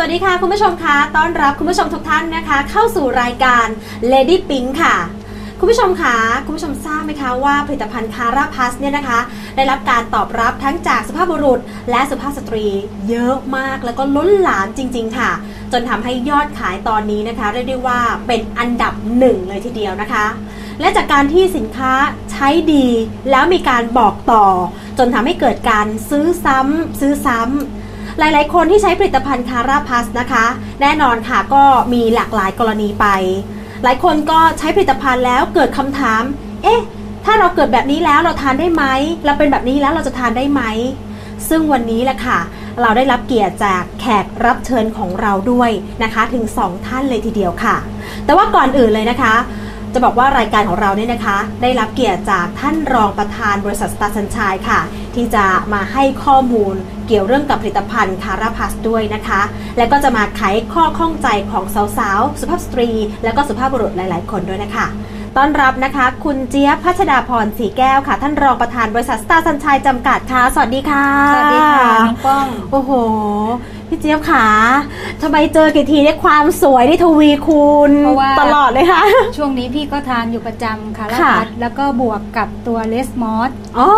สวัสดีค่ะคุณผู้ชมคะต้อนรับคุณผู้ชมทุกท่านนะคะ เข้าสู่รายการ Lady Pink ค่ะ คุณผู้ชมคะคุณผู้ชมทราบไหมคะว่าผลิตภัณฑ์คาราพัสเนี่ยนะคะ ได้รับการตอบรับทั้งจากสุภาพบุรุษ และสุภาพสตรี เยอะมากแล้วก็ล้นหลามจริง ๆ ค่ะ จนทำให้ยอดขายตอนนี้นะคะเรียกได้ว่าเป็นอันดับหนึ่งเลยทีเดียวนะคะ และจากการที่สินค้าใช้ดี แล้วมีการบอกต่อ จนทำให้เกิดการซื้อซ้ำซื้อซ้ำ หลายๆ คนที่ใช้ผลิตภัณฑ์คาราพัสนะคะ แน่นอนค่ะก็มีหลากหลายกรณีไป หลายคนก็ใช้ผลิตภัณฑ์แล้วเกิดคำถาม เอ๊ะ ถ้าเราเกิดแบบนี้แล้วเราทานได้ไหม เราเป็นแบบนี้แล้วเราจะทานได้ไหม ซึ่งวันนี้แหละค่ะ เราได้รับเกียรติจากแขกรับเชิญของเราด้วยนะคะถึง 2 ท่านเลยทีเดียวค่ะ แต่ว่าก่อนอื่นเลยนะคะจะบอกว่ารายการของเราเนี่ยนะคะ ได้รับเกียรติจากท่านรองประธานบริษัทสตาร์สัญชัยค่ะ ที่จะมาให้ข้อมูล เกี่ยวเรื่องกับผลิตภัณฑ์คาราพัสด้วยนะคะ แล้วก็จะมาไขข้อข้องใจของสาวๆ สุภาพสตรี และก็สุภาพบุรุษหลาย ๆ คนด้วยนะคะต้อนรับนะคะ คุณเจี๊ยบพัชดาพรสีแก้วค่ะ ท่านรองประธานบริษัทสตาร์สัญชัยจำกัดค่ะ สวัสดีค่ะ สวัสดีค่ะน้องป้อง โอ้โห พี่เจี๊ยบขาทำไมเจอกี่ทีได้ความสวยได้ทวีคูณเพราะว่า ตลอดเลยค่ะ ช่วงนี้พี่ก็ทานอยู่ประจำค่ะแล้วค่ะ แล้วก็บวกกับตัวเลสมอสอ๋อ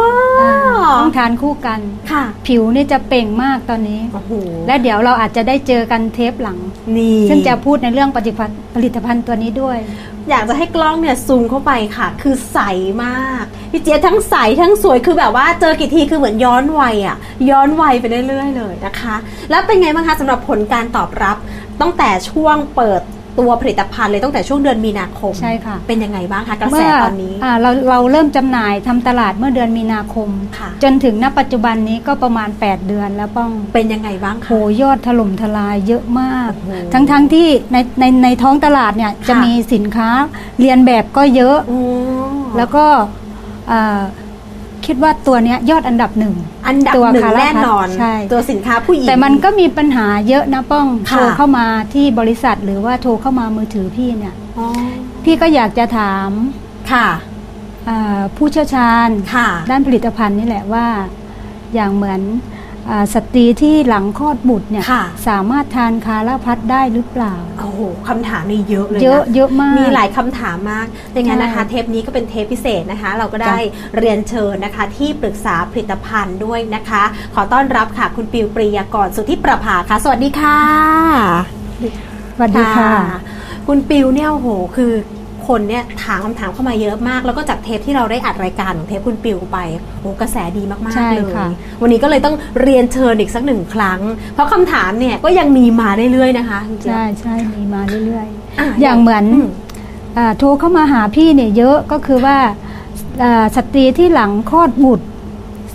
ต้องทานคู่กัน ค่ะ ผิวนี่จะเปล่งมากตอนนี้ โอ้โห และเดี๋ยวเราอาจจะได้เจอกันเทปหลัง นี่ซึ่งจะพูดในเรื่องปฏิพันธ์ผลิตภัณฑ์ตัวนี้ด้วย อยากจะให้กล้องเนี่ยซูมเข้าไปค่ะ คือใสมาก พี่เจี๊ยบทั้งใสทั้งสวยคือแบบว่าเจอกี่ทีคือเหมือนย้อนวัยอะย้อนวัยไปเรื่อยๆเลยนะคะ แล้วเป็นไงบ้างคะสำหรับผลการตอบรับ ตั้งแต่ช่วงเปิดตัวผลิตภัณฑ์เลยตั้งแต่ช่วงเดือนมีนาคมใช่ค่ะ เป็นยังไงบ้างคะกระแสเมื่ตอนนี้าเราเราเริ่มจำหน่ายทำตลาดเมื่อเดือนมีนาคมค่ะจนถึงณปัจจุบันนี้ก็ประมาณ 8 เดือนแล้วป้องเป็นยังไงบ้างโหคะยอดถล่มทลายเยอะมากโอ้โหทั้งทั้งที่ในในในท้องตลาดเนี่ยจะค่ะมีสินค้าเรียนแบบก็เยอะโอ้แล้วก็อ่า คิดว่าตัวเนี้ยยอดอันดับหนึ่งอันดับตัวหนึ่งคาราแน่นอนใช่ตัวสินค้าผู้หญิงแต่มันก็มีปัญหาเยอะนะป้องค่ะโทรเข้ามาที่บริษัทหรือว่าโทรเข้ามามือถือพี่เนี่ยอ๋อพี่ก็อยากจะถามค่ะอ่าผู้เชี่ยวชาญค่ะด้านผลิตภัณฑ์นี่แหละว่าอย่างเหมือนอา สตรีที่หลังคลอดบุตรเนี่ยค่ะสามารถทานคาราพัดได้หรือเปล่าโอ้โหคำถามนี่เยอะเลยนเยอะเยอะมากมีหลายคำถามมากดังนั้นนะคะใช่เทปนี้ก็เป็นเทปพิเศษนะคะ เราก็ได้เรียนเชิญนะคะ ที่ปรึกษาผลิตภัณฑ์ด้วยนะคะ ขอต้อนรับค่ะคุณปิวปรียากรสุทธิประภาค่ะ สวัสดีค่ะสวัสดีค่ะ คุณปิวเนี่ยโอ้โหคือ คนเนี่ยถามคำถามเข้ามาเยอะมาก แล้วก็จากเทปที่เราได้อัดรายการของเทปคุณปิวไปโอ้กระแสดีมากใช่ๆเลยค่ะวันนี้ก็เลยต้องเรียนเชิญอีกสักหนึ่งครั้ง เพราะคำถามเนี่ยก็ยังมีมาเรื่อยๆนะคะคุณเจี๊ยบใช่ใช่มีมาเรื่อยอะๆอย่างเหมือนอืมอ่าโทรเข้ามาหาพี่เนี่ยเยอะก็คือว่าอ่าสตรีที่หลังคลอดบุตร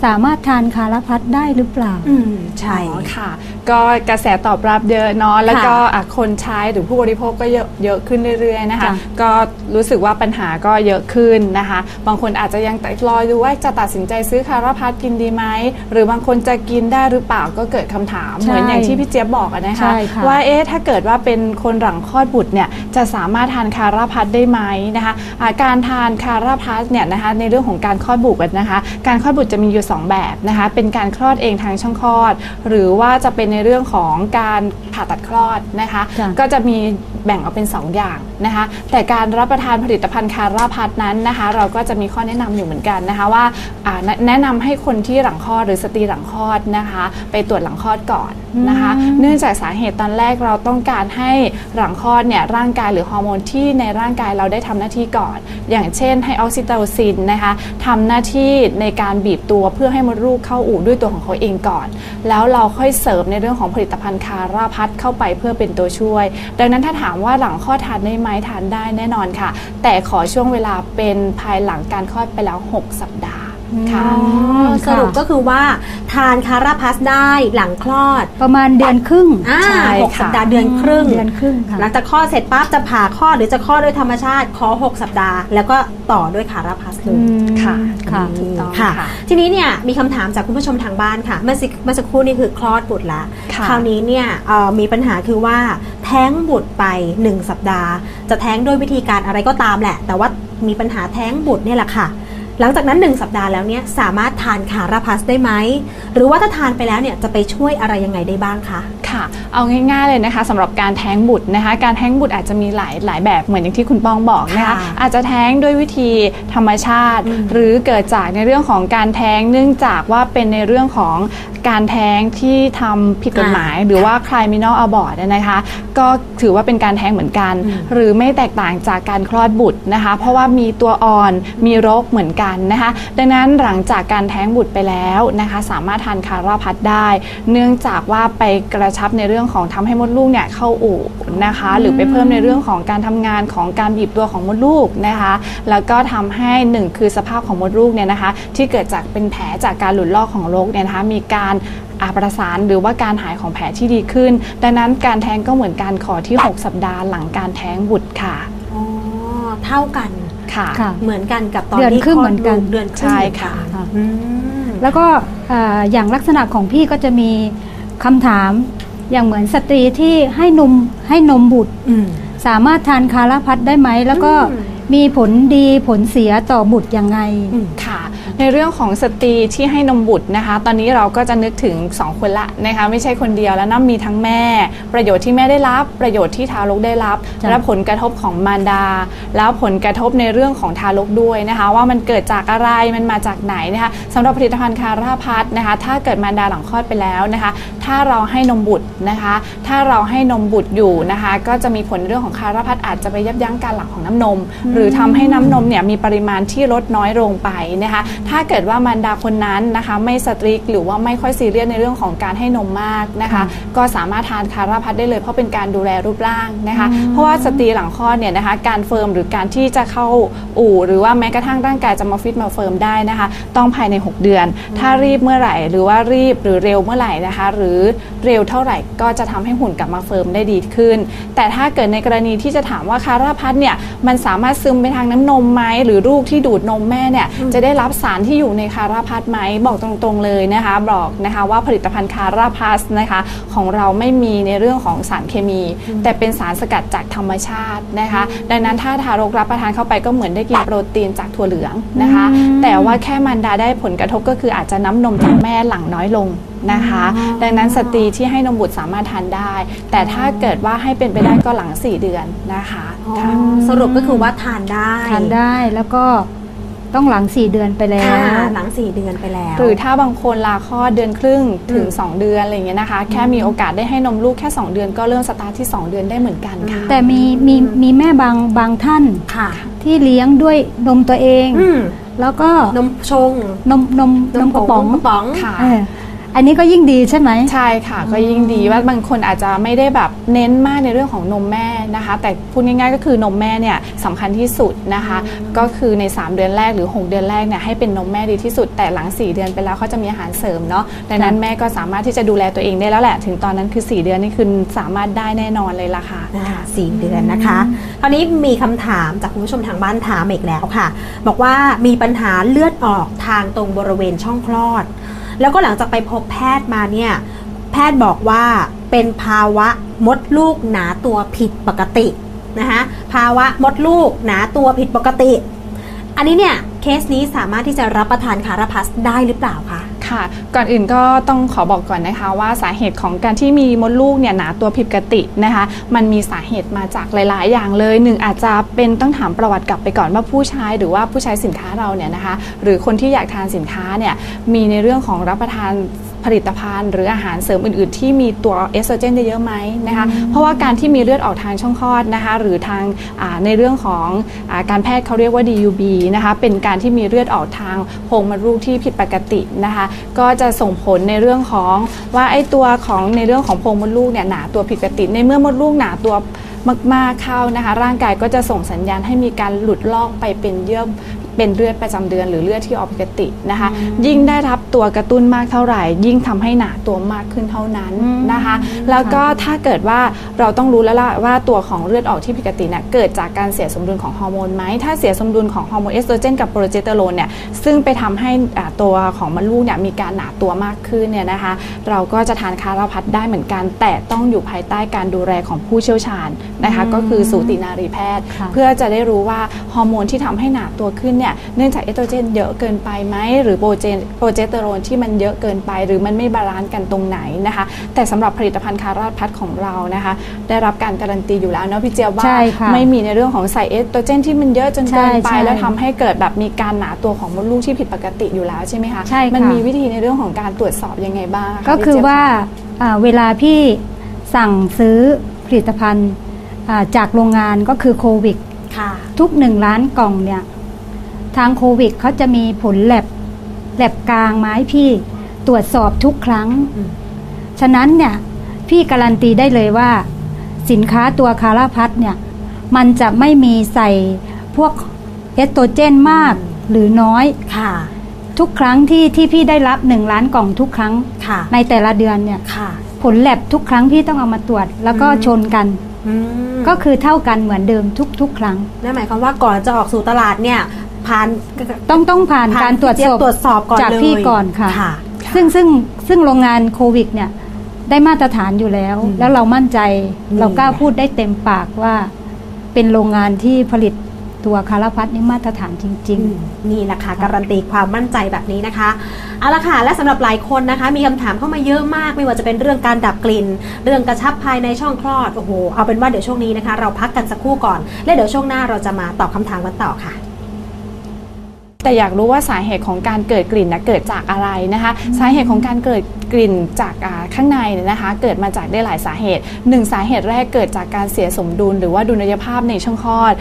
สามารถทานคาราพัดได้หรือเปล่า อืมใช่อ๋อค่ะ ก็กระแสตอบรับเยอะเนาะแล้วก็ค่ะอะคนใช้หรือผู้บริโภคก็เยอะเยอะขึ้นเรื่อยๆนะคะจ้ะก็รู้สึกว่าปัญหาก็เยอะขึ้นนะคะ บางคนอาจจะยังรอดูว่าจะตัดสินใจซื้อคาราพัดกินดีไหมหรือบางคนจะกินได้หรือเปล่าก็เกิดคำถามใช่เหมือนอย่างที่พี่เจี๊ยบบอกอะนะคะใช่ค่ะว่าเอ๊ะถ้าเกิดว่าเป็นคนหลังคลอดบุตรเนี่ยจะสามารถทานคาราพัดได้ไหมนะคะอ่าการทานคาราพัดเนี่ยนะคะในเรื่องของการคลอดบุตรนะคะ การคลอดบุตรจะมีอยู่สองแบบนะคะเป็นการคลอดเองทางช่องคลอด หรือว่าจะเป็นในเรื่องของการผ่าตัดคลอดนะคะ จ้ะ ก็จะมีแบ่งออกเป็น 2 อย่างนะคะ แต่การรับประทานผลิตภัณฑ์คาราพัดนั้นนะคะ เราก็จะมีข้อแนะนำอยู่เหมือนกันนะคะว่าอ่าแนะแนะนำให้คนที่หลังคลอดหรือสตรีหลังคลอดนะคะ ไปตรวจหลังคลอดก่อนนะคะอืมเนื่องจากสาเหตุตอนแรกเราต้องการให้หลังคลอดเนี่ยร่างกายหรือฮอร์โมนที่ในร่างกายเราได้ทำหน้าที่ก่อน อย่างเช่นให้ออกซิโตซินนะคะทำหน้าที่ในการบีบตัวเพื่อให้มดลูกเข้าอู่ด้วยตัวของเขาเองก่อน แล้วเราค่อยเสริมในเรื่องของผลิตภัณฑ์คาราพัดเข้าไปเพื่อเป็นตัวช่วย ดังนั้นถ้าถามว่าหลังคลอดทานได้ไหมทานได้แน่นอนค่ะ แต่ขอช่วงเวลาเป็นภายหลังการคลอดไปแล้ว 6 สัปดาห์ค่ะอ๋อสรุปก็คือว่าทานคาราพัสได้หลังคลอดประมาณเดือนครึ่งอ่าใช่หกค่ะสัปดาห์เดือนครึ่งเดือนครึ่งค่ะหลังจากคลอดเสร็จปั๊บจะผ่าคลอดหรือจะคลอดด้วยธรรมชาติขอ 6 สัปดาห์ แล้วก็ต่อด้วยคาราพัส เลอืยมค่ะ ค่ะถูกต้องค่ะค่ะทีนี้เนี่ยมีคำถามจากคุณผู้ชมทางบ้านค่ะเมื่อสักเมื่อสักครู่นี่คือคลอดบุตรละค่ะคราวนี้เนี่ยเอ่อมีปัญหาคือว่าแท้งบุตรไป 1 สัปดาห์ จะแท้งด้วยวิธีการอะไรก็ตามแหละ แต่ว่ามีปัญหาแท้งบุตรเนี่ยแหละค่ะ หลังจากนั้น 1 สัปดาห์แล้วเนี่ยสามารถทานคาราพัสได้ไหม หรือว่าถ้าทานไปแล้วเนี่ยจะไปช่วยอะไรยังไงได้บ้างคะ ค่ะค่ะเอาง่ายๆเลยนะคะสำหรับการแท้งบุตรนะคะ การแท้งบุตรอาจจะมีหลายหลายแบบเหมือนอย่างที่คุณปองบอกนะคะค่ะอาจจะแท้งด้วยวิธีธรรมชาติอืมหรือเกิดจากในเรื่องของการแท้งเนื่องจากว่าเป็นในเรื่องของการแท้งที่ทำผิดกฎหมาย หรือว่า criminal abort นะคะ ก็ถือว่าเป็นการแท้งเหมือนกันอืมหรือไม่แตกต่างจากการคลอดบุตรนะคะ เพราะว่ามีตัวอ่อนมีรกเหมือนกันนะคะ ดังนั้นหลังจากการแท้งบุตรไปแล้วนะคะ สามารถทานคาราพัดได้ เนื่องจากว่าไปกระชับในเรื่องของทำให้มดลูกเนี่ยเข้าอู่นะคะ หรือไปเพิ่มในเรื่องของการทำงานของการบีบตัวของมดลูกนะคะ แล้วก็ทำให้หนึ่งคือสภาพของมดลูกเนี่ยนะคะ ที่เกิดจากเป็นแผลจากการหลุดลอกของรกเนี่ยนะคะมีการอาประสานหรือว่าการหายของแผลที่ดีขึ้น ดังนั้นการแท้งก็เหมือนการขอที่ 6 สัปดาห์หลังการแท้งบุตรค่ะ อ๋อ เท่ากัน ค่ะค่ะเหมือนกันกับตอนเดือนที่ครึ่งลเหมือนกัน ลูเดือนครึ่งใช่ค่ะเหมือนกันค่ะอืมแล้วก็เอ่ออย่างลักษณะของพี่ก็จะมีคำถามอย่างเหมือนสตรีที่ให้นมให้นมบุตร อืม สามารถทานคาราพัดได้ไหม แล้วก็อืม มีผลดีผลเสียต่อบุตรยังไง อืมค่ะ ในเรื่องของสตรีที่ให้นมบุตรนะคะ ตอนนี้เราก็จะนึกถึง 2 คนละนะคะ ไม่ใช่คนเดียวแล้วนะมีทั้งแม่ ประโยชน์ที่แม่ได้รับ ประโยชน์ที่ทารกได้รับจ้ะและผลกระทบของมารดา แล้วผลกระทบในเรื่องของทารกด้วยนะคะ ว่ามันเกิดจากอะไรมันมาจากไหนนะคะสำหรับผลิตภัณฑ์คาราพัดนะคะ ถ้าเกิดมารดาหลังคลอดไปแล้วนะคะ ถ้าเราให้นมบุตรนะคะ ถ้าเราให้นมบุตรอยู่นะคะ ก็จะมีผลเรื่องของคาราพัดอาจจะไปยับยั้งการหลั่งของน้ำนม หรือทำให้น้ำนมเนี่ยมีปริมาณที่ลดน้อยลงไปนะคะถ้าเกิดว่ามารดาคนนั้นนะคะ ไม่สตริกหรือว่าไม่ค่อยซีเรียสในเรื่องของการให้นมมากนะคะ ก็สามารถทานคาราพัดได้เลยเพราะเป็นการดูแลรูปร่างนะคะ เพราะว่าสตรีหลังคลอดเนี่ยนะคะ การเฟิร์มหรือการที่จะเข้าอู่ หรือว่าแม้กระทั่งร่างกายจะมาฟิตมาเฟิร์มได้นะคะ ต้องภายใน 6 เดือน ถ้ารีบเมื่อไหร่ หรือว่ารีบหรือเร็วเมื่อไหร่นะคะ หรือเร็วเท่าไหร่ก็จะทำให้หุ่นกลับมาเฟิร์มได้ดีขึ้น แต่ถ้าเกิดในกรณีที่จะถามว่าคาราพัดเนี่ยมันสามารถซึมไปทางน้ำนมไหมหรือลูกที่ดูดนมแม่เนี่ยจะได้รับสารที่อยู่ในคาราพัดไหมบอกตรงๆเลยนะคะบอกนะคะว่าผลิตภัณฑ์คาราพัสนะคะของเราไม่มีในเรื่องของสารเคมี แต่เป็นสารสกัดจากธรรมชาตินะคะดังนั้นถ้าทารกรับประทานเข้าไปก็เหมือนได้กินโปรตีนจากถั่วเหลืองนะคะ แต่ว่าแค่มันดาได้ผลกระทบก็คืออาจจะน้ำนมจากแม่หลั่งน้อยลงนะคะอ๋อดังนั้นสตรีที่ให้นมบุตรสามารถทานได้ แต่ถ้าเกิดว่าให้เป็นไปได้ก็หลัง 4 เดือนนะคะอ๋อค่ะสรุปก็คือว่าทานได้ ทานได้แล้วก็ ต้องหลังสี่เดือนไปแล้ว ค่ะหลังสี่เดือนไปแล้ว หรือถ้าบางคนลาคลอดเดือนครึ่งถึง 2 เดือนอะไรอย่างเงี้ยนะคะ แค่มีโอกาสได้ให้นมลูกแค่ 2 เดือนก็เริ่มสตาร์ทที่ 2 เดือนได้เหมือนกันค่ะ แต่มีมีมีแม่บางบางท่านค่ะ ที่เลี้ยงด้วยนมตัวเอง อืมแล้วก็นมชงนมนมนมกระป๋อง นมกระป๋อง ค่ะ เออ อันนี้ก็ยิ่งดีใช่ไหมใช่ค่ะ ก็ยิ่งดีว่าบางคนอาจจะไม่ได้แบบเน้นมากในเรื่องของนมแม่นะคะ แต่พูดง่ายๆก็คือนมแม่เนี่ยสำคัญที่สุดนะคะ ก็คือใน 3 เดือนแรกหรือ 6 เดือนแรกเนี่ยให้เป็นนมแม่ดีที่สุด แต่หลัง 4 เดือนไปแล้วเขาจะมีอาหารเสริมเนาะดังนั้นค่ะแม่ก็สามารถที่จะดูแลตัวเองได้แล้วแหละ ถึงตอนนั้นคือ 4 เดือนนี่คือสามารถได้แน่นอนเลยล่ะค่ะอ่าสี่เดือนนะคะคราวนี้มีคำถามจากคุณผู้ชมทางบ้านถามอีกแล้วค่ะ บอกว่ามีปัญหาเลือดออกทางตรงบริเวณช่องคลอด แล้วก็หลังจากไปพบแพทย์มาเนี่ยแพทย์บอกว่าเป็นภาวะมดลูกหนาตัวผิดปกตินะคะภาวะมดลูกหนาตัวผิดปกติ อันนี้เนี่ยเคสนี้สามารถที่จะรับประทานคาราพัสได้หรือเปล่าคะ ค่ะ ก่อนอื่นก็ต้องขอบอกก่อนนะคะว่าสาเหตุของการที่มีมดลูกเนี่ยหนาตัวผิดปกตินะคะ มันมีสาเหตุมาจากหลาย ๆ อย่างเลยหนึ่งอาจจะเป็นต้องถามประวัติกลับไปก่อนว่าผู้ใช้หรือว่าผู้ใช้สินค้าเราเนี่ยนะคะ หรือคนที่อยากทานสินค้าเนี่ยมีในเรื่องของรับประทาน ผลิตภัณฑ์ หรืออาหารเสริมอื่น ๆ ที่มีตัวเอสโตรเจนเยอะๆไหมนะคะเพราะว่าการที่มีเลือดออกทางช่องคลอดนะคะหรือทางอ่าในเรื่องของอาการแพทย์เขาเรียกว่า DUB นะคะเป็นการที่มีเลือดออกทางโพรงมดลูกที่ผิดปกตินะคะก็จะส่งผลในเรื่องของว่าไอ้ตัวของในเรื่องของโพรงมดลูกเนี่ยหนาตัวผิดปกติ ในเมื่อมดลูกหนาตัวมากๆเข้านะคะร่างกายก็จะส่งสัญญาณให้มีการหลุดลอกไปเป็นเยื่อ เป็นเลือดประจำเดือนหรือเลือดที่ออกผิดปกตินะคะ ยิ่งได้รับตัวกระตุ้นมากเท่าไหร่ ยิ่งทำให้หนาตัวมากขึ้นเท่านั้นนะคะ แล้วก็ถ้าเกิดว่าเราต้องรู้แล้วล่ะว่าตัวของเลือดออกที่ผิดปกติเนี่ยเกิดจากการเสียสมดุลของฮอร์โมนไหมถ้าเสียสมดุลของฮอร์โมนเอสโตรเจนกับโปรเจสเตอโรนเนี่ยซึ่งไปทำให้อ่าตัวของมดลูกเนี่ยมีการหนาตัวมากขึ้นเนี่ยนะคะ เราก็จะทานคาราพัดได้เหมือนกัน แต่ต้องอยู่ภายใต้การดูแลของผู้เชี่ยวชาญนะคะ ก็คือสูตินารีแพทย์ค่ะเพื่อจะได้รู้ว่าฮอร์โมนที่ทำให้หนาตัวขึ้นเนี่ยเนี่ยเนื่องจากเอสโตรเจนเยอะเกินไปไหมหรือโปรเจนโปรเจสเตอโรนที่มันเยอะเกินไป หรือมันไม่บาลานซ์กันตรงไหนนะคะ แต่สำหรับผลิตภัณฑ์คาราพัดของเรานะคะ ได้รับการการันตีอยู่แล้วเนาะพี่เจียบว่าใช่ค่ะไม่มีในเรื่องของใส่เอสโตรเจนที่มันเยอะจนเกินไปใช่ใช่แล้วทำให้เกิดแบบมีการหนาตัวของมดลูกที่ผิดปกติอยู่แล้วใช่ไหมคะใช่ค่ะมันมีวิธีในเรื่องของการตรวจสอบยังไงบ้างะก็คือพี่เจี๊ยบว่าอ่าเวลาพี่สั่งซื้อผลิตภัณฑ์อ่าจากโรงงานก็คือโควิดค่ะทุกหนึ่งล้านกล่องเนี่ย ทางโควิดเขาจะมีผลแลบแลบกลางไมาให้พี่ตรวจสอบทุกครั้งอืมฉะนั้นเนี่ยพี่การันตีได้เลยว่า สินค้าตัวคาราพัทเนี่ย มันจะไม่มีใส่พวกเอสโตรเจนมากหรือน้อยค่ะ ทุกครั้งที่ที่พี่ได้รับหนึ่งล้านกล่องทุกครั้งค่ะในแต่ละเดือนเนี่ยค่ะผลแลบทุกครั้งพี่ต้องเอามาตรวจแล้วก็อืมชนกันอืมก็คือเท่ากันเหมือนเดิมทุกๆ ครั้ง นั่นหมายความว่าก่อนจะออกสู่ตลาดเนี่ย ผ่านต้องต้องผ่านผ่านการตรวจพี่เจี๊สยอบบตรวจสอบก่อนจากเลยพี่ก่อนค่ะค่ะ ซึ่งซึ่งซึ่งโรงงานโควิดเนี่ยได้มาตรฐานอยู่แล้วอืมแล้วเรามั่นใจนี่เรากล้าพูดได้เต็มปากว่าเป็นโรงงานที่ผลิตตัวคาราพัทนี่มาตรฐานจริงอืมนี่แหละค่ะ การันตีความมั่นใจแบบนี้นะคะเอาละค่ะและสำหรับหลายคนนะคะ มีคำถามเข้ามาเยอะมาก ไม่ว่าจะเป็นเรื่องการดับกลิ่น เรื่องกระชับภายในช่องคลอดโอ้โหเอาเป็นว่าเดี๋ยวช่วงนี้นะคะ เราพักกันสักครู่ก่อน และเดี๋ยวช่วงหน้าเราจะมาตอบคำถามกันต่อค่ะ แต่อยากรู้ว่าสาเหตุของการเกิดกลิ่นนะเกิดจากอะไรนะคะ สาเหตุของการเกิดกลิ่นจากอ่าข้างในเนี่ยนะคะ เกิดมาจากได้หลายสาเหตุหนึ่งสาเหตุแรกเกิดจากการเสียสมดุล หรือว่าดุลยภาพในช่องคลอด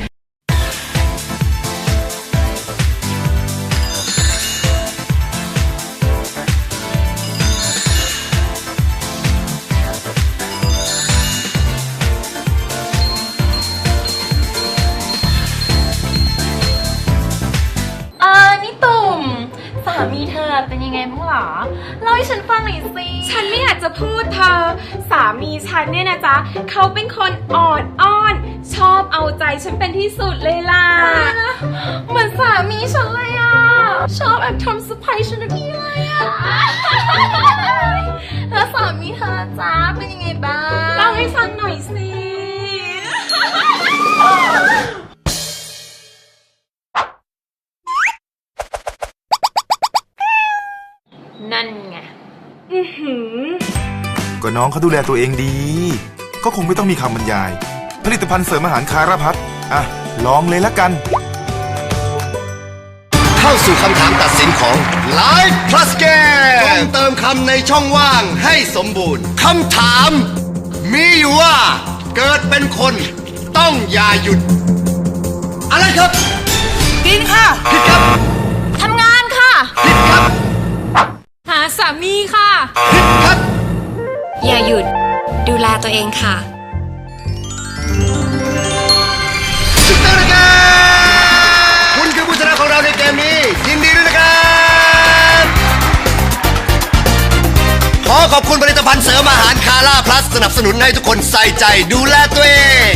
ฉันฟังหน่อยสิ ฉันไม่อยากจะพูดเธอ สามีฉันเนี่ยนะจ๊ะ เขาเป็นคนอ่อนอ้อน ชอบเอาใจฉันเป็นที่สุดเลยล่ะ เหมือนสามีฉันเลยอะ ชอบแอบทำเซอร์ไพรส์ฉันทุกทีเลยอะ แล้วสามีเธอจ้าเป็นยังไงบ้าง เล่าให้ฟังหน่อยสิ นั่นไง อื้อหือ ก็น้องเขาดูแลตัวเองดี ก็คงไม่ต้องมีคำบรรยาย ผลิตภัณฑ์เสริมอาหารคาราพัดอะ ลองเลยละกัน เข้าสู่คำถามตัดสินของ Life Plus Game ต้องเติมคำในช่องว่างให้สมบูรณ์คำถาม มีอยู่ว่าเกิดเป็นคนต้องอย่าหยุด อะไรครับ กินค่ะผิดครับ ทำงานค่ะผิดครับหา สามีค่ะผิดครับอย่าหยุด ดูแลตัวเองค่ะถูกต้องนะครับคุณคือผู้ชนะของเราในเกมนี้ยินดีด้วยนะครับ ขอขอบคุณผลิตภัณฑ์เสริมอาหารคาร่าพลัสสนับสนุนให้ทุกคนใส่ใจดูแลตัวเอง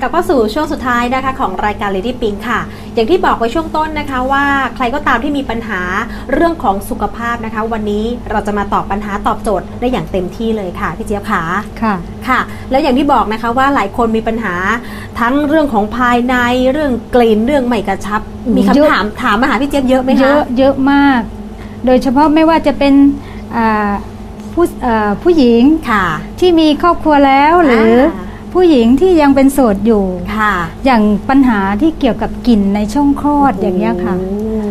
กลับเข้าสู่ช่วงสุดท้ายนะคะของรายการ Lady Pink ค่ะ อย่างที่บอกไว้ช่วงต้นนะคะว่าใครก็ตามที่มีปัญหาเรื่องของสุขภาพนะคะ วันนี้เราจะมาตอบปัญหาตอบโจทย์ได้อย่างเต็มที่เลยค่ะพี่เจี๊ยบขาๆค่ะค่ะ แล้วอย่างที่บอกนะคะว่าหลายคนมีปัญหาทั้งเรื่องของภายในเรื่องกลิ่นเรื่องไม่กระชับ มีเยอะคำถามถามมาหาพี่เจี๊ยบเยอะไหมเยคะอะเยอะมาก โดยเฉพาะไม่ว่าจะเป็นอ่าผู้อ่าผู้หญิงค่ะที่มีครอบครัวแล้วหรืออา ผู้หญิงที่ยังเป็นโสดอยู่ ค่ะ อย่างปัญหาที่เกี่ยวกับกลิ่นในช่องคลอดอย่างเงี้ยค่ะโ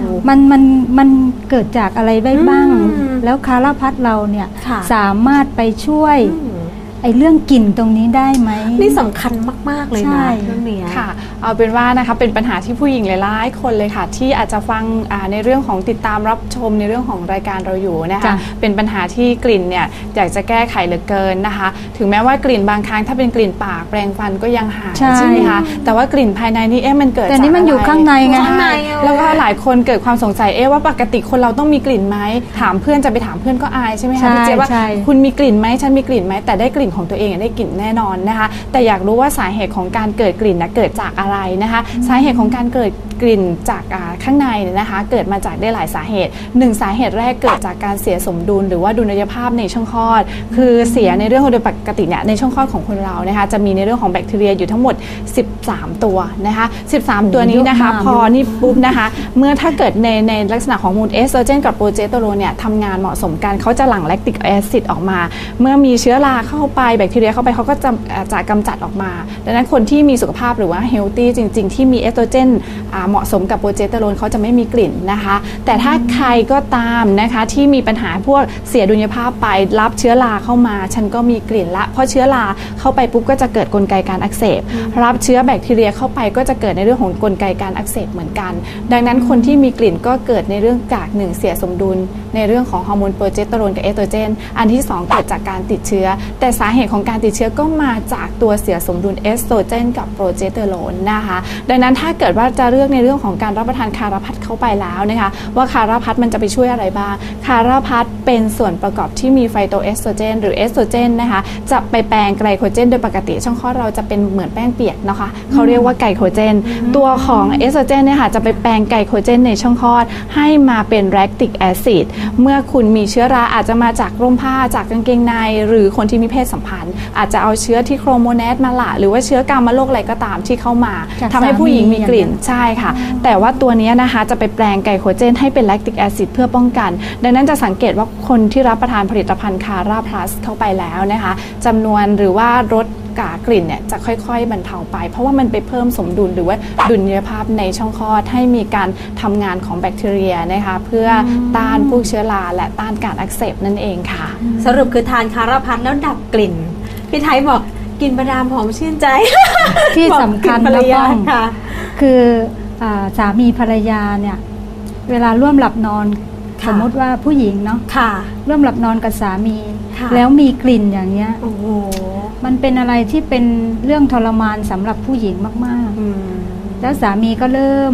อ้มันมันมันเกิดจากอะไรได้บ้าง อืมแล้วคาราพัดเราเนี่ยค่ะ สามารถไปช่วย อืม ไอ้เรื่องกลิ่นตรงนี้ได้ไหม นี่สำคัญมาก ๆ เลยใช่ นะเรื่องเนี้ย ค่ะ เอาเป็นว่านะคะเป็นปัญหาที่ผู้หญิงหลายๆคนเลยค่ะ ที่อาจจะฟังอ่าในเรื่องของติดตามรับชมในเรื่องของรายการเราอยู่นะคะจ้ะเป็นปัญหาที่กลิ่นเนี่ยอยากจะแก้ไขเหลือเกินนะคะ ถึงแม้ว่ากลิ่นบางครั้งถ้าเป็นกลิ่นปากแปรงฟันก็ยังหายใช่ไหมคะแต่ว่ากลิ่นภายในนี่เอ๊ะมันเกิดแต่นี่มันจกะรอยู่ข้างในไงช่ข้างในเออแล้วก็หลายคนเกิดความสงสัยเอ๊ะว่าปกติคนเราต้องมีกลิ่นไหมถามเพื่อนจะไปถามเพื่อนก็อายใช่ไหมใช่คะพี่เจ๊ยบว่าใช่ คุณมีกลิ่นไหมฉันมีกลิ่นไหมแต่ได้กลิ่นของตัวเองอะได้กลิ่นแน่นอนนะคะ แต่อยากรู้ว่าสาเหตุของการเกิดกลิ่นนะเกิดจากอะไรนะคะ สาเหตุของการเกิด กลิ่นจากอ่าข้างในเนี่ยนะคะ เกิดมาจากได้หลายสาเหตุหนึ่งสาเหตุแรกเกิดจากการเสียสมดุล หรือว่าดุลยภาพในช่องคลอด คือเสียในเรื่องของโดยปกติเนี่ยในช่องคลอดของคนเรานะคะจะมีในเรื่องของแบคทีเรียอยู่ทั้งหมด 13 ตัวนะคะ 13 ตัวนี้นะคะเยอะมากพอนี่ปุ๊บนะคะ เมื่อถ้าเกิดในในลักษณะของฮอร์โมนเอสโตรเจนกับโปรเจสเตอโรนเนี่ยทำงานเหมาะสมกันเขาจะหลั่งแลคติกแอซิดออกมา เมื่อมีเชื้อราเข้าไปแบคทีเรียเข้าไปเขาก็จะอ่าจะกำจัดออกมา ดังนั้นคนที่มีสุขภาพหรือว่าเฮลตี้จริง ๆ ที่มีเอสโตรเจนอ่าเหมาะสมกับโปรเจสเตอโรนเขาจะไม่มีกลิ่นนะคะ แต่ถ้าใครก็ตามนะคะที่มีปัญหาพวกเสียดุลยภาพไปรับเชื้อราเข้ามา ฉันก็มีกลิ่นละ เพราะเชื้อราเข้าไปปุ๊บก็จะเกิดกลไกการอักเสบ รับเชื้อแบคทีเรียเข้าไปก็จะเกิดในเรื่องของกลไกการอักเสบเหมือนกัน ดังนั้นคนที่มีกลิ่นก็เกิดในเรื่องจากหนึ่งเสียสมดุล ในเรื่องของฮอร์โมนโปรเจสเตอโรนกับเอสโตรเจน อันที่สองเกิดจากการติดเชื้อ แต่สาเหตุของการติดเชื้อก็มาจากตัวเสียสมดุลเอสโตรเจนกับโปรเจสเตอโรนนะคะ ดังนั้นถ้าเกิดว่าจะเลือกในเรื่องของการรับประทานคาราพัดเข้าไปแล้วนะคะว่าคาราพัดมันจะไปช่วยอะไรบ้าง คาราพัดเป็นส่วนประกอบที่มีไฟโตเอสโตรเจนหรือเอสโตรเจนนะคะจะไปแปลงไกลโคเจนโดยปกติช่องคลอดเราจะเป็นเหมือนแป้งเปียกนะคะเขาเรียกว่าไกลโคเจน ตัวของเอสโตรเจนเนี่ยค่ะจะไปแปลงไกลโคเจนในช่องคลอดให้มาเป็นแลคติกแอซิดเมื่อคุณมีเชื้อราอาจจะมาจากร่มผ้าจากกางเกงใน หรือคนที่มีเพศสัมพันธ์ อาจจะเอาเชื้อที่โครโมแนสมาละ หรือว่าเชื้อกามโรคอะไรก็ตามที่เข้ามาจากทำให้ผู้หญิงมีกลิ่นสามีใช่ค่ะแต่ว่าตัวเนี้ยนะคะจะไปแปลงไกลโคเจนให้เป็นแลคติกแอซิดเพื่อป้องกัน ดังนั้นจะสังเกตว่าคนที่รับประทานผลิตภัณฑ์คาราพลัสเข้าไปแล้วนะคะจำนวนหรือว่ารสกากลิ่นเนี่ยจะค่อยๆ บรรเทาไป เพราะว่ามันไปเพิ่มสมดุลหรือว่าดุลยภาพในช่องคลอดให้มีการทำงานของแบคทีเรียนะคะเพื่อต้านพวกเชื้อราและต้านการอักเสบนั่นเองค่ะ สรุปคือทานคาราพัดแล้วดับกลิ่น พี่ไทยบอกกินประดามหอมชื่นใจที่บอกสำคัญถึงภรรยานะป้องค่ะคืออา สามีภรรยาเนี่ยเวลาร่วมหลับนอนค่ะสมมติว่าผู้หญิงเนาะค่ะ ร่วมหลับนอนกับสามีค่ะแล้วมีกลิ่นอย่างเงี้ยโอ้โหมันเป็นอะไรที่เป็นเรื่องทรมานสำหรับผู้หญิงมากอืมๆแล้วสามีก็เริ่ม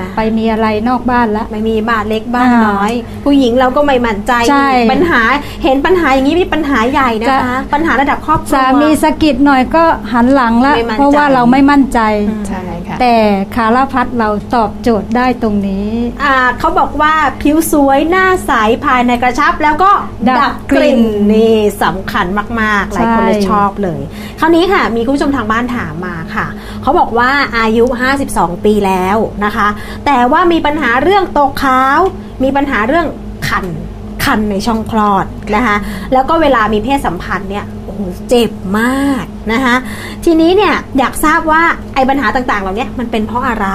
นะไปมีอะไรนอกบ้านละไม่มีบ้านเล็กบ้านอ่าน้อย ผู้หญิงเราก็ไม่มั่นใจใช่ปัญหาเห็นปัญหาอย่างนี้มีปัญหาใหญ่นะคะปัญหาระดับครอบครัวสามีสะกิดหน่อยก็หันหลังละไม่มั่นใจเพราะว่าเราไม่มั่นใจใช่ค่ะแต่คาราพัดเราตอบโจทย์ได้ตรงนี้อ่าเขาบอกว่าผิวสวยหน้าใสภายในกระชับ แล้วก็ดับดับกลิ่นกลิ่นนี่สำคัญมากๆหลายคนเลยใช่ชอบเลย คราวนี้ค่ะ มีคุณผู้ชมทางบ้านถามมาค่ะ เขาบอกว่าอายุ 52 ปีแล้วนะคะแต่ว่ามีปัญหาเรื่องตกขาว มีปัญหาเรื่องคันคันในช่องคลอดนะคะแล้วก็เวลามีเพศสัมพันธ์เนี่ยโอ้โหเจ็บมากนะคะทีนี้เนี่ยอยากทราบว่าไอ้ปัญหาต่างๆ เหล่านี้มันเป็นเพราะอะไร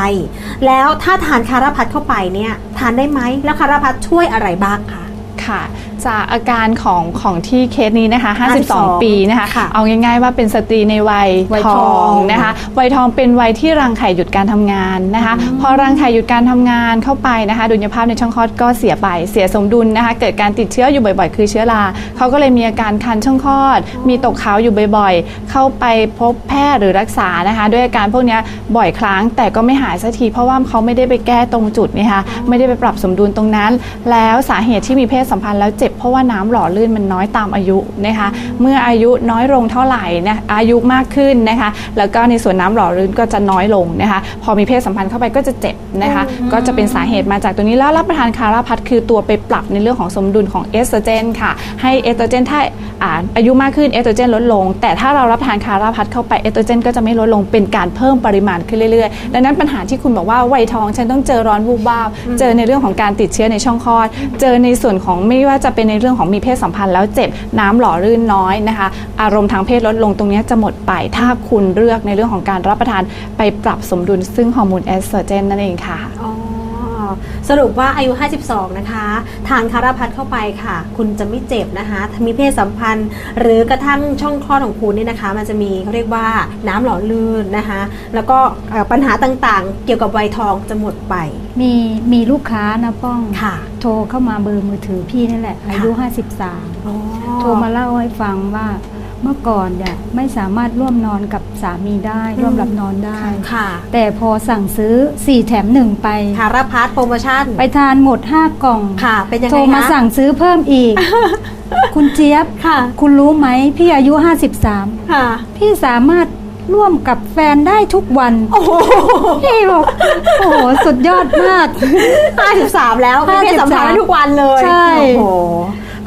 แล้วถ้าทานคาราพัดเข้าไปเนี่ยทานได้ไหมแล้วคาราพัดช่วยอะไรบ้างคะ ค่ะ จากอาการของของที่เคสนี้นะคะ 52 52ปีนะคะค่ะเอาง่ายๆว่าเป็นสตรีในวัยวัยททอองงนะคะวัยทองเป็นวัยที่รังไข่หยุดการทำงานนะคะ พอรังไข่หยุดการทำงานเข้าไปนะคะ ดุลยภาพในช่องคลอดก็เสียไปเสียสมดุลนะคะ เกิดการติดเชื้ออยู่บ่อยๆ คือเชื้อราเขาก็เลยมีอาการคันช่องคลอด มีตกขาวอยู่บ่อยๆ เข้าไปพบแพทย์หรือรักษานะคะ ด้วยอาการพวกเนี้ยบ่อยครั้งแต่ก็ไม่หายสักทีเพราะว่าเขาไม่ได้ไปแก้ตรงจุดนะคะไม่ได้ไปปรับสมดุลตรงนั้น แล้วสาเหตุที่มีเพศสัมพันธ์แล้วเจ็บเพราะว่าน้ำหล่อลื่นมันน้อยตามอายุนะคะ เมื่ออายุน้อยลงเท่าไหร่นะอายุมากขึ้นนะคะ แล้วก็ในส่วนน้ำหล่อลื่นก็จะน้อยลงนะคะ พอมีเพศสัมพันธ์เข้าไปก็จะเจ็บนะคะ ก็จะเป็นสาเหตุมาจากตัวนี้แล้วรับประทานคาราพัดคือตัวไปปรับในเรื่องของสมดุลของเอสโตรเจนค่ะ ให้เอสโตรเจนถ้าอ่าอายุมากขึ้นเอสโตรเจนลดลง แต่ถ้าเรารับประทานคาราพัดเข้าไปเอสโตรเจนก็จะไม่ลดลงเป็นการเพิ่มปริมาณขึ้นเรื่อยๆ ดังนั้นปัญหาที่คุณบอกว่าวัยทองฉันต้องเจอร้อนวูบวาบเจอในเรื่องของการติดเชื้อในช่องคลอด เจอในส่วนของไม่ว่าจะเป็นในเรื่องของมีเพศสัมพันธ์แล้วเจ็บน้ำหล่อลื่นน้อยนะคะ อารมณ์ทางเพศลดลงตรงนี้จะหมดไปถ้าคุณเลือกในเรื่องของการรับประทานไปปรับสมดุลซึ่งฮอร์โมนเอสโตรเจนนั่นเองค่ะอ๋อ สรุปว่าอายุ 52 นะคะ ทานคาราพัดเข้าไปค่ะ คุณจะไม่เจ็บนะคะมีเพศสัมพันธ์ หรือกระทั่งช่องคลอดของคุณเนี่ยนะคะ มันจะมีเขาเรียกว่าน้ำหล่อลื่นนะคะ แล้วก็เอ่อปัญหาต่างๆ เกี่ยวกับวัยทองจะหมดไป มีมีลูกค้านะป้องค่ะ โทรเข้ามาเบอร์มือถือพี่นี่แหละ อายุ 53 โทรมาเล่าให้ฟังว่า เมื่อก่อนเนี่ยไม่สามารถร่วมนอนกับสามีได้ ร่วมหลับนอนได้ ค่ะ แต่พอสั่งซื้อ 4 แถม1ไปคาราพัดโปรโมชั่น ไปทานหมด 5 กล่องค่ะเป็นยังไงโทรมาคะสั่งซื้อเพิ่มอีก คุณเจี๊ยบค่ะ คุณรู้ไหมพี่อายุ 53 ค่ะ พี่สามารถร่วมกับแฟนได้ทุกวัน โอ้โหพี่บอกโอ้โห สุดยอดมาก 53 แล้วมีเพศสัมพันธ์ได้ทุกวันเลย ใช่ โอ้โห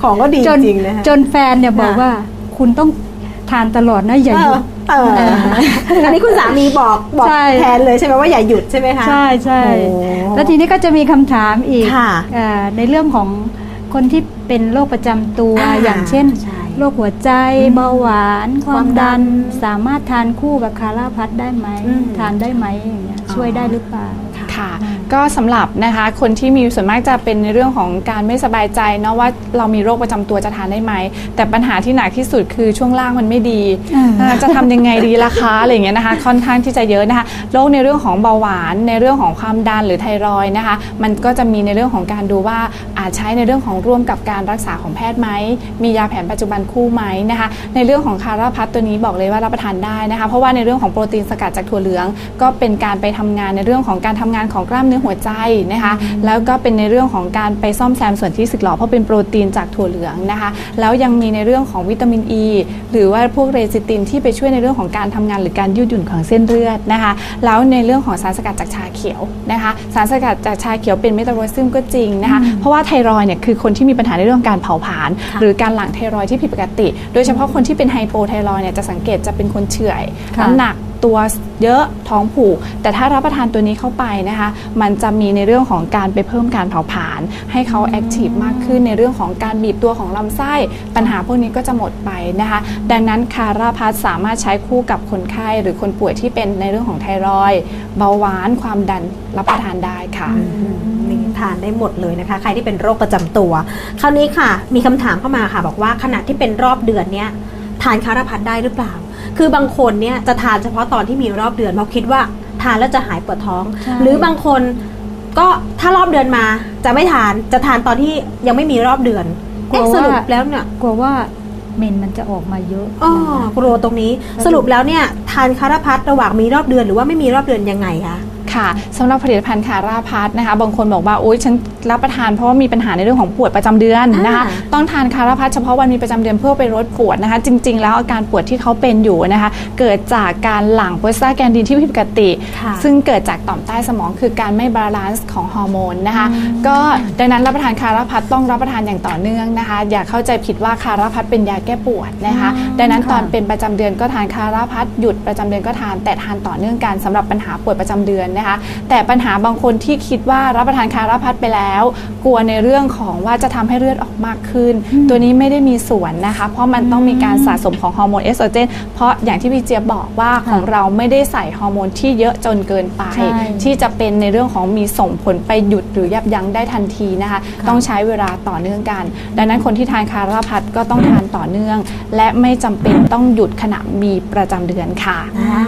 ของก็ดีจนจริงๆนะคะจนแฟนเนี่ยบอกค่ะว่า คุณต้องทานตลอดนะอย่าหยุดเออเอออันนี้คุณสามีบอกบอกใช่แทนเลยใช่ไหมว่าอย่าหยุดใช่ไหมคะใช่ใช่โอ้แล้วทีนี้ก็จะมีคำถามอีกค่ะเอ่อในเรื่องของคนที่เป็นโรคประจำตัวอ่าอย่างเช่นใช่โรคหัวใจอืมเบาหวานความดันความดันสามารถทานคู่กับคาราพัดได้ไหมอืมทานได้ไหมอย่างเงี้ยอ๋อช่วยได้หรือเปล่าค่ะ ก็สำหรับนะคะคนที่มีส่วนมากจะเป็นในเรื่องของการไม่สบายใจเนาะว่าเรามีโรคประจำตัวจะทานได้ไหม แต่ปัญหาที่หนักที่สุดคือช่วงล่างมันไม่ดีอืมเอ่อจะทำยังไงดีล่ะคะอะไรอย่างเงี้ยนะคะค่อนข้างที่จะเยอะนะคะโรคในเรื่องของเบาหวานในเรื่องของความดันหรือไทรอยด์นะคะ มันก็จะมีในเรื่องของการดูว่าอาจใช้ในเรื่องของร่วมกับการรักษาของแพทย์ไหมมียาแผนปัจจุบันคู่ไหมนะคะในเรื่องของคาราพัทตัวนี้บอกเลยว่ารับประทานได้นะคะเพราะว่าในเรื่องของโปรตีนสกัดจากถั่วเหลือง ก็เป็นการไปทำงานในเรื่องของการทำงานของกล้ามเนื้อหัวใจนะคะแล้วก็เป็นในเรื่องของการไปซ่อมแซมส่วนที่สึกหรอเพราะเป็นโปรตีนจากถั่วเหลืองนะคะแล้วยังมีในเรื่องของวิตามินอ e, ีหรือว่าพวกเรซิตินที่ไปช่วยในเรื่องของการทำงานหรือการยืดหยุ่นของเส้นเลือดนะคะแล้วในเรื่องของสารสกัดจากชาเขียวนะคะสารสกัดจากชาเขียวเป็นเมตาบอลิซึมก็จริงนะคะเพราะว่าไทรอยด์เนี่ยคือคนที่มีปัญหาในเรื่องการเผาผลาญหรือการหลั่งไทรอยด์ที่ผิดปกติ โดยเฉพาะคนที่เป็นไฮโปไทรอยด์เนี่ยจะสังเกตจะเป็นคนเฉื่อยค่ะน้ำหนักตัวเยอะท้องผูก แต่ถ้ารับประทานตัวนี้เข้าไปนะคะ มันจะมีในเรื่องของการไปเพิ่มการเผาผลาญให้เขาแอคทีฟมากขึ้นในเรื่องของการบีบตัวของลำไส้ปัญหาพวกนี้ก็จะหมดไปนะคะ ดังนั้นคาราพัสสามารถใช้คู่กับคนไข้หรือคนป่วยที่เป็นในเรื่องของไทรอยด์เบาหวานความดันรับประทานได้ค่ะนี่ทานได้หมดเลยนะคะ ใครที่เป็นโรคประจำตัว คราวนี้ค่ะ มีคำถามเข้ามาค่ะ บอกว่าขณะที่เป็นรอบเดือนเนี้ยทานคาราพัดได้หรือเปล่า คือบางคนเนี่ยจะทานเฉพาะตอนที่มีรอบเดือนเพราะคิดว่าทานแล้วจะหายปวดท้องใช่หรือบางคนก็ถ้ารอบเดือนมาจะไม่ทานจะทานตอนที่ยังไม่มีรอบเดือนเอ๊ะสรุปแล้วเนี่ยกลัวว่าเมนมันจะออกมาเยอะอ๋อนะคะกลัวตรงนี้สรุปแล้วเนี่ยทานคาราพัดระหว่างมีรอบเดือนหรือว่าไม่มีรอบเดือนยังไงคะ ค่ะสำหรับผลิตภัณฑ์คาราพัทนะคะ บางคนบอกว่าโอ๊ยฉันรับประทานเพราะว่ามีปัญหาในเรื่องของปวดประจำเดือนนะคะอ่าต้องทานคาราพัทเฉพาะวันมีประจำเดือนเพื่อไปลดปวดนะคะ จริง ๆ แล้วอาการปวดที่เขาเป็นอยู่นะคะ เกิดจากการหลั่งโพสตาแกนดินที่ผิดปกติค่ะซึ่งเกิดจากต่อมใต้สมองคือการไม่บาลานซ์ของฮอร์โมนนะคะ ก็ดังนั้นรับประทานคาราพัทต้องรับประทานอย่างต่อเนื่องนะคะ อย่าเข้าใจผิดว่าคาราพัทเป็นยาแก้ปวดนะคะ ดังนั้นตอนเป็นประจำเดือนก็ทานคาราพัทหยุดประจำเดือนก็ทานแต่ทานต่อเนื่องกันสำหรับปัญหาปวดประจำเดือนนะคะ แต่ปัญหาบางคนที่คิดว่ารับประทานคาราพัทไปแล้ว กลัวในเรื่องของว่าจะทำให้เลือดออกมากขึ้น ตัวนี้ไม่ได้มีส่วนนะคะ เพราะมันต้องมีการสะสมของฮอร์โมนเอสโตรเจนเพราะอย่างที่พี่เจี๊ยบบอกว่าของเราไม่ได้ใส่ฮอร์โมนที่เยอะจนเกินไปใช่ที่จะเป็นในเรื่องของมีส่งผลไปหยุดหรือยับยั้งได้ทันทีนะคะ ต้องใช้เวลาต่อเนื่องกัน ดังนั้นคนที่ทานคาราพัทก็ต้องทานต่อเนื่อง และไม่จำเป็นต้องหยุดขณะมีประจำเดือนค่ะอ่า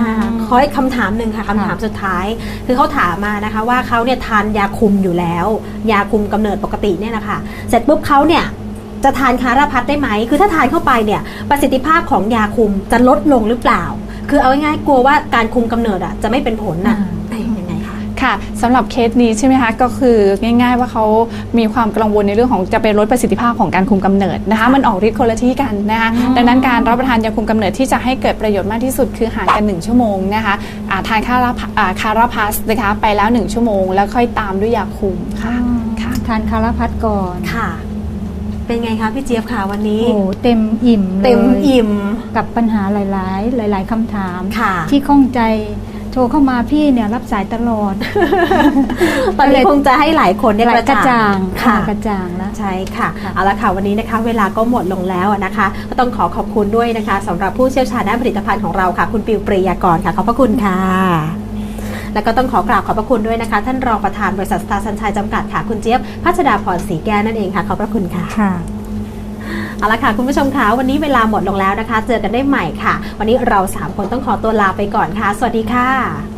ขออีกคำถามหนึ่งค่ะคำถามสุดท้าย คือเขาถามมานะคะว่าเขาเนี่ยทานยาคุมอยู่แล้ว ยาคุมกำเนิดปกติเนี่ยนะคะเสร็จปุ๊บเขาเนี่ยจะทานคาราพัดได้ไหม คือถ้าทานเข้าไปเนี่ยประสิทธิภาพของยาคุมจะลดลงหรือเปล่า คือเอาง่ายๆกลัวว่าการคุมกำเนิดอะจะไม่เป็นผลน่ะ คะค่ะสำหรับเคสนี้ใช่ไหมคะก็คือง่าย ๆ ว่าเขามีความกังวลในเรื่องของจะไปลดประสิทธิภาพของการคุมกำเนิดนะคะ มันออกฤทธิ์คนละที่กันนะคะดังนั้นการรับประทานยาคุมกำเนิดที่จะให้เกิดประโยชน์มากที่สุดคือห่างกัน 1 ชั่วโมงนะคะอ่าทานคาราพอ่าคาราพัสนะคะไปแล้ว 1 ชั่วโมง แล้วค่อยตามด้วยยาคุมค่ะค่ะทานคาราพัดก่อนค่ะเป็นไงคะพี่เจี๊ยบค่ะวันนี้โอ้โหเต็มอิ่มเลยเต็มอิ่มกับปัญหาหลาย ๆ หลาย ๆคำถามค่ะที่ข้องใจ โทรเข้ามาพี่เนี่ยรับสายตลอด ตอนนี้คงจะให้หลายคนได้หลายกระจ่างค่ะกระจ่างแล้วใช่ค่ะค่ะเอาละค่ะวันนี้นะคะ เวลาก็หมดลงแล้วนะคะ ก็ต้องขอขอบคุณด้วยนะคะสำหรับผู้เชี่ยวชาญด้านผลิตภัณฑ์ของเราค่ะ คุณปิวปรียากรค่ะขอบพระคุณค่ะแล้วก็ต้องขอกราบขอบพระคุณด้วยนะคะ ท่านรองประธานบริษัทสตาร์สัญชัยจำกัดค่ะ คุณเจี๊ยบพัชดาพรศรีแก้วนั่นเองค่ะ ขอบพระคุณค่ะค่ะ เอาละค่ะคุณผู้ชมคะวันนี้เวลาหมดลงแล้วนะคะ เจอกันได้ใหม่ค่ะ วันนี้เราสามคนต้องขอตัวลาไปก่อนค่ะ สวัสดีค่ะ